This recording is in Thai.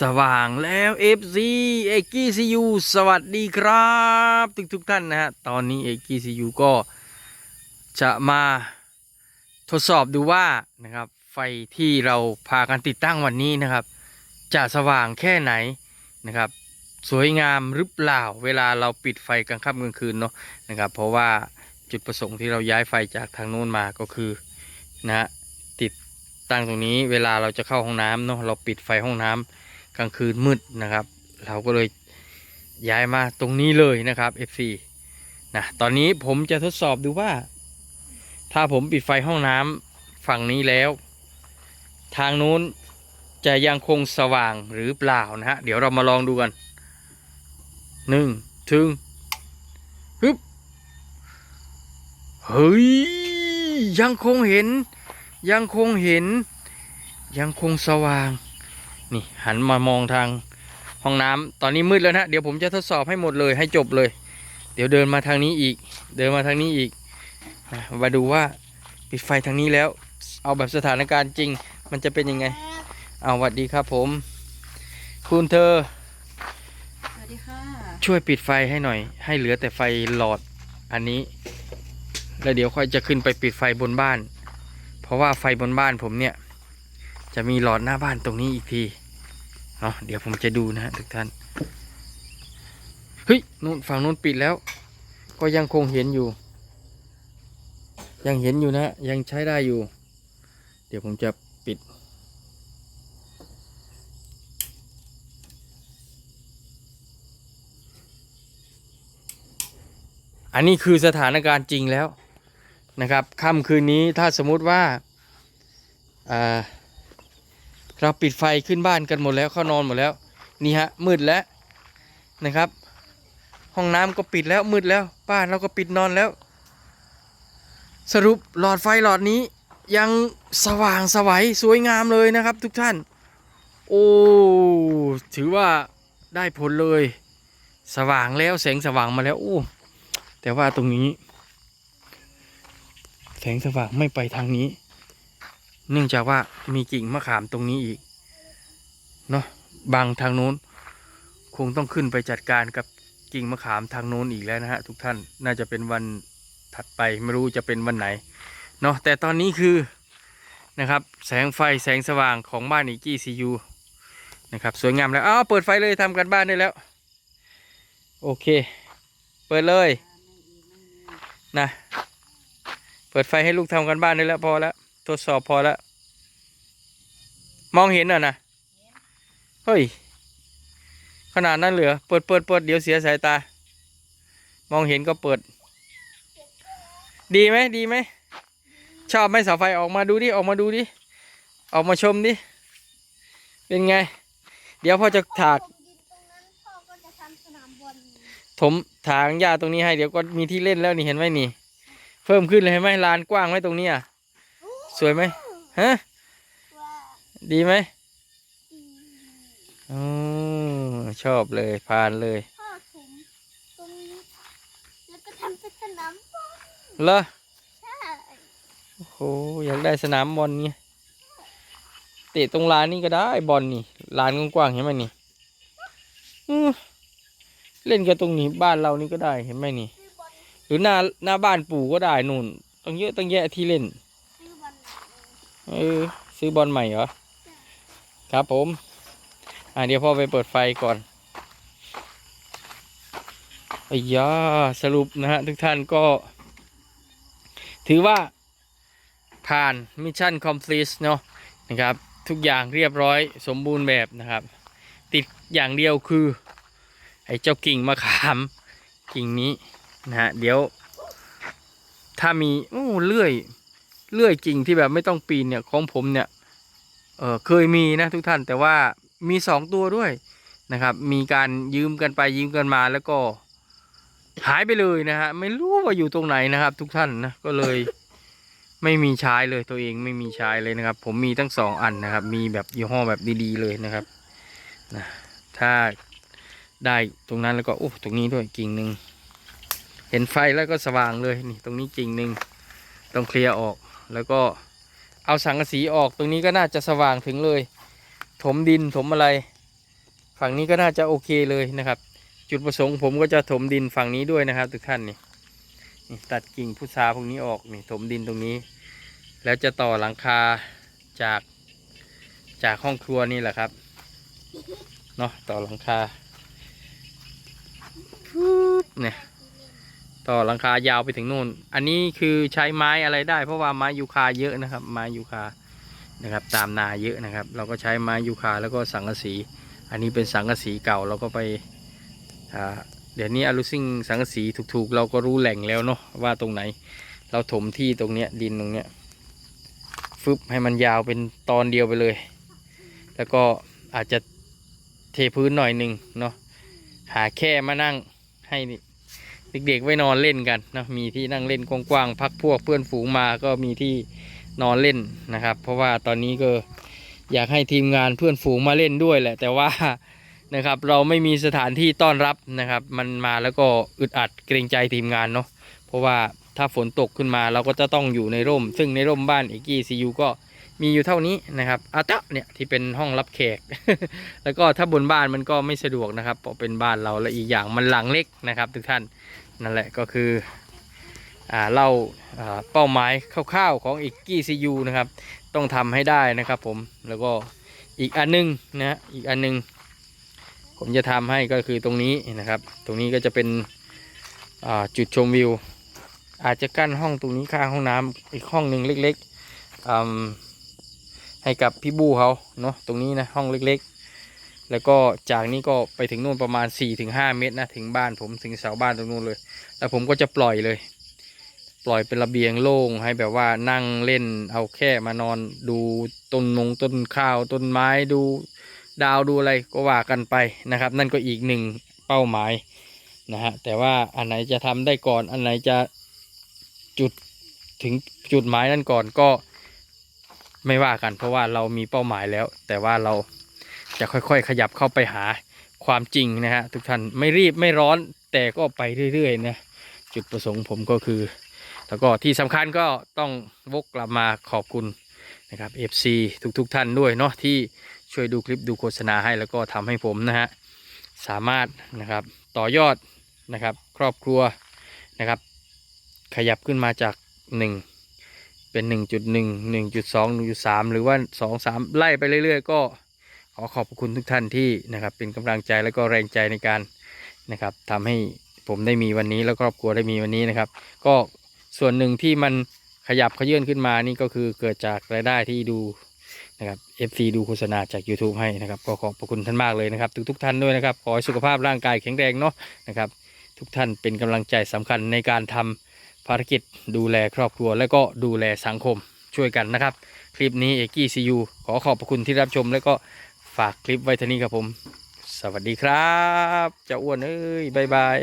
สว่างแล้ว FC เอกกี้ซียูสวัสดีครับ ทุกทุกท่านนะฮะ ตอนนี้เอกกี้ซียูก็จะมาทดสอบดูว่านะครับ ไฟที่เราพากันติดตั้งวันนี้นะครับ จะสว่างแค่ไหนนะครับ สวยงามหรือเปล่า เวลาเราปิดไฟกลางค่ำกลางคืนเนาะนะครับ เพราะว่าจุดประสงค์ที่เราย้ายไฟจากทางโน้นมาก็คือนะฮะติดตั้งตรงนี้เวลาเราจะเข้าห้องน้ำเนาะเราปิดไฟห้องน้ำ กลางคืนมืดนะครับ เราก็เลยย้ายมาตรงนี้เลยนะครับ FC นะตอนนี้ผมจะทดสอบดูว่า ถ้าผมปิดไฟห้องน้ำฝั่งนี้แล้ว ทางนู้นจะยังคงสว่างหรือเปล่านะฮะ เดี๋ยวเรามาลองดูกันหนึ่งถึงฮึบเฮ้ย ยังคงเห็น ยังคงเห็น ยังคงสว่าง นี่หันมามองทางห้องน้ำตอนนี้มืดแล้วนะเดี๋ยวผมจะทดสอบให้หมดเลยให้จบเลย เดี๋ยวเดินมาทางนี้อีก เดินมาทางนี้อีกนะมาดูว่าปิดไฟทางนี้แล้ว เอาแบบสถานการณ์จริง มันจะเป็นยังไง เอาสวัสดีครับผม คุณเธอสวัสดีค่ะช่วยปิดไฟให้หน่อย ให้เหลือแต่ไฟหลอดอันนี้ แล้วเดี๋ยวค่อยจะขึ้นไปปิดไฟบนบ้าน เพราะว่าไฟบนบ้านผมเนี่ย จะมีหลอดหน้าบ้านตรงนี้อีกทีเนาะเดี๋ยวผมจะดูนะฮะทุกท่าน เฮ้ยนู่นฝั่งนู้นปิดแล้ว ก็ยังคงเห็นอยู่ ยังเห็นอยู่นะ ยังใช้ได้อยู่ เดี๋ยวผมจะปิด อันนี้คือสถานการณ์จริงแล้วนะครับค่ำคืนนี้ถ้าสมมุติว่าอ่า เราปิดไฟขึ้นบ้านกันหมดแล้วเข้านอนหมดแล้ว นี่ฮะมืดแล้วนะครับ ห้องน้ำก็ปิดแล้วมืดแล้ว บ้านเราก็ปิดนอนแล้ว สรุปหลอดไฟหลอดนี้ยังสว่างสวัยสวยงามเลยนะครับ ทุกท่าน โอ้ถือว่าได้ผลเลย สว่างแล้วแสงสว่างมาแล้วโอ้แต่ว่าตรงนี้ แสงสว่างไม่ไปทางนี้ เนื่องจากว่ามีกิ่งมะขามตรงนี้อีกเนาะบางทางโน้น คงต้องขึ้นไปจัดการกับกิ่งมะขามทางโน้นอีกแล้วนะฮะทุกท่านน่าจะเป็นวันถัดไปไม่รู้จะเป็นวันไหนเนาะแต่ตอนนี้คือนะครับแสงไฟแสงสว่างของบ้านอีกี้ซียูนะครับสวยงามแล้วอ้าวเปิดไฟเลยทำกันบ้านได้แล้ว โอเค เปิดเลยนะเปิดไฟให้ลูกทำกันบ้านได้แล้วพอแล้ว ทดสอบพอแล้ว มองเห็นอะนะเฮ้ย ขนาดนั้นเหลือ เปิดเปิดเปิดเดี๋ยวเสียสายตา มองเห็นก็เปิด ดีไหมดีไหม ชอบไหมเสาไฟออกมาดูดิ ออกมาดูดิ ออกมาชมดิ เป็นไง เดี๋ยวพ่อจะถากผมดินตรงนั้นพ่อก็จะทำสนามบอลถมถางหญ้าตรงนี้ให้ เดี๋ยวก็มีที่เล่นแล้วนี่เห็นไหมนี่ เพิ่มขึ้นเลยเห็นไหมลานกว้างไหมตรงนี้อะ สวยไหมฮะว่าดีไหมดีอ๋อชอบเลยผ่านเลยพ่อผมตรงนี้แล้วก็ทำเป็นสนามบอลเหรอใช่โอ้โหอยากได้สนามบอลไงเตะตรงลานนี่ก็ได้บอลนี่ลานกว้างๆเห็นไหมนี่อื้อเล่นกันตรงนี้บ้านเรานี่ก็ได้เห็นไหมนี่ซื้อบอลหรือหน้าหน้าบ้านปู่ก็ได้นู่นต้องเยอะต้องแยะที่เล่นซื้อบอลไหน เออซื้อบอลใหม่เหรอ ครับผม อ่าเดี๋ยวพ่อไปเปิดไฟก่อนไอ้ยาสรุปนะฮะทุกท่านก็ ถือว่าผ่านมิชชั่นคอมพลีทเนาะนะครับ ทุกอย่างเรียบร้อยสมบูรณ์แบบนะครับ ติดอย่างเดียวคือ ไอ้เจ้ากิ่งมะขามกิ่งนี้นะฮะเดี๋ยว ถ้ามี โอ้เลื่อย เลื่อยกิ่งที่แบบไม่ต้องปีนเนี่ยของผมเนี่ยเออเคยมีนะทุกท่านแต่ว่ามีสองตัวด้วยนะครับ มีการยืมกันไปยืมกันมาแล้วก็หายไปเลยนะฮะไม่รู้ว่าอยู่ตรงไหนนะครับ ทุกท่านนะก็เลยไม่มีใช้เลยตัวเองไม่มีใช้เลยนะครับ ผมมีทั้งสองอันนะครับ มีแบบยี่ห้อแบบดีๆเลยนะครับนะถ้าได้ตรงนั้นแล้วก็โอ้ตรงนี้ด้วยกิ่งหนึ่งเห็นไฟแล้วก็สว่างเลยนี่ตรงนี้กิ่งหนึ่งต้องเคลียร์ออก แล้วก็เอาสังกะสีออกตรงนี้ก็น่าจะสว่างถึงเลย ถมดินถมอะไร ฝั่งนี้ก็น่าจะโอเคเลยนะครับ จุดประสงค์ผมก็จะถมดินฝั่งนี้ด้วยนะครับ ทุกท่านนี่นี่ตัดกิ่งพุทราพวกนี้ออกนี่ถมดินตรงนี้ แล้วจะต่อหลังคาจากจากห้องครัวนี่แหละครับเนาะต่อหลังคาเนี่ย ต่อหลังคายาวไปถึงนู่น อันนี้คือใช้ไม้อะไรได้ เพราะว่าไม้ยูคาเยอะนะครับ ไม้ยูคานะครับ ตามนาเยอะนะครับ เราก็ใช้ไม้ยูคาแล้วก็สังกะสี อันนี้เป็นสังกะสีเก่าเราก็ไปเดี๋ยวนี้อลูซิ่งสังกะสีถูกๆ เราก็รู้แหล่งแล้วเนาะว่าตรงไหน เราถมที่ตรงเนี้ยดินตรงเนี้ยฟึบให้มันยาวเป็นตอนเดียวไปเลย แล้วก็อาจจะเทพื้นหน่อยหนึ่งเนาะหาแค่มานั่งให้ เด็กๆไว้นอนเล่นกันนะมีที่นั่งเล่นกว้างๆพักพวกเพื่อนฝูงมาก็มีที่นอนเล่นนะครับ เพราะว่าตอนนี้ก็อยากให้ทีมงานเพื่อนฝูงมาเล่นด้วยแหละ แต่ว่านะครับเราไม่มีสถานที่ต้อนรับนะครับ มันมาแล้วก็อึดอัดเกรงใจทีมงานเนาะเพราะว่าถ้าฝนตกขึ้นมาเราก็จะต้องอยู่ในร่ม ซึ่งในร่มบ้านเอกี้ซียูก็ มีอยู่เท่านี้นะครับอาตะเนี่ยที่เป็นห้องรับแขก แล้วก็ถ้าบนบ้านมันก็ไม่สะดวกนะครับเพราะเป็นบ้านเราและอีกอย่างมันหลังเล็กนะครับทุกท่านนั่นแหละก็คืออ่าเล่าเป้าหมายคร่าวๆของเอกกี้ซียูนะครับ ต้องทำให้ได้นะครับผมแล้วก็อีกอันนึงนะอีกอันนึง ผมจะทำให้ก็คือตรงนี้นะครับ ตรงนี้ก็จะเป็นจุดชมวิว อาจจะกั้นห้องตรงนี้ข้างห้องน้ำอีกห้องหนึ่งเล็กๆอืม ให้กับพี่บูเขาเนาะตรงนี้นะห้องเล็กๆ แล้วก็จากนี้ก็ไปถึงนู่นประมาณ 4-5 เมตรนะถึงบ้านผมถึงเสาบ้านตรงนู้นเลย แล้วผมก็จะปล่อยเลย ปล่อยเป็นระเบียงโล่งให้แบบว่านั่งเล่นเอาแค่มานอนดูต้นมงต้นข้าวต้นไม้ดูดาวดูอะไรก็ว่ากันไปนะครับ นั่นก็อีกหนึ่งเป้าหมายนะฮะแต่ว่าอันไหนจะทำได้ก่อนอันไหนจะจุดถึงจุดหมายนั้นก่อนก็ ไม่ว่ากัน เพราะว่าเรามีเป้าหมายแล้ว แต่ว่าเราจะค่อยๆ ขยับเข้าไปหาความจริงนะฮะทุกท่านไม่รีบไม่ร้อนแต่ก็ไปเรื่อยๆนะจุดประสงค์ผมก็คือ แล้วก็ที่สำคัญก็ต้องวกกลับมาขอบคุณนะครับ FC ทุกๆทท่านด้วยเนาะที่ช่วยดูคลิปดูโฆษณาให้แล้วก็ทำให้ผมนะฮะสามารถนะครับต่อยอดนะครับครอบครัวนะครับ ขยับขึ้นมาจาก 1 เป็น 1.1 1.2 1.3 หรือว่า 2 3 ไล่ไปเรื่อย ๆ ก็ขอขอบคุณทุกท่านที่นะครับเป็นกำลังใจและก็แรงใจในการนะครับทำให้ผมได้มีวันนี้แล้วครอบครัวได้มีวันนี้นะครับ ก็ส่วนหนึ่งที่มันขยับขยื่นขึ้นมานี่ก็คือเกิดจากรายได้ที่ดูนะครับ FC ดูโฆษณาจาก YouTube ให้นะครับก็ขอบพระคุณท่านมากเลยนะครับ ทุกๆท่านด้วยนะครับ ขอให้สุขภาพร่างกายแข็งแรงเนาะนะครับ ทุกท่านเป็นกำลังใจสำคัญในการทำ ภารกิจดูแลครอบครัวและก็ดูแลสังคมช่วยกันนะครับ คลิปนี้เอกกี้ซียูขอขอบพระคุณที่รับชม และก็ฝากคลิปไว้เท่านี้ครับผม สวัสดีครับเจ้าอ้วนเอ้ยบายบาย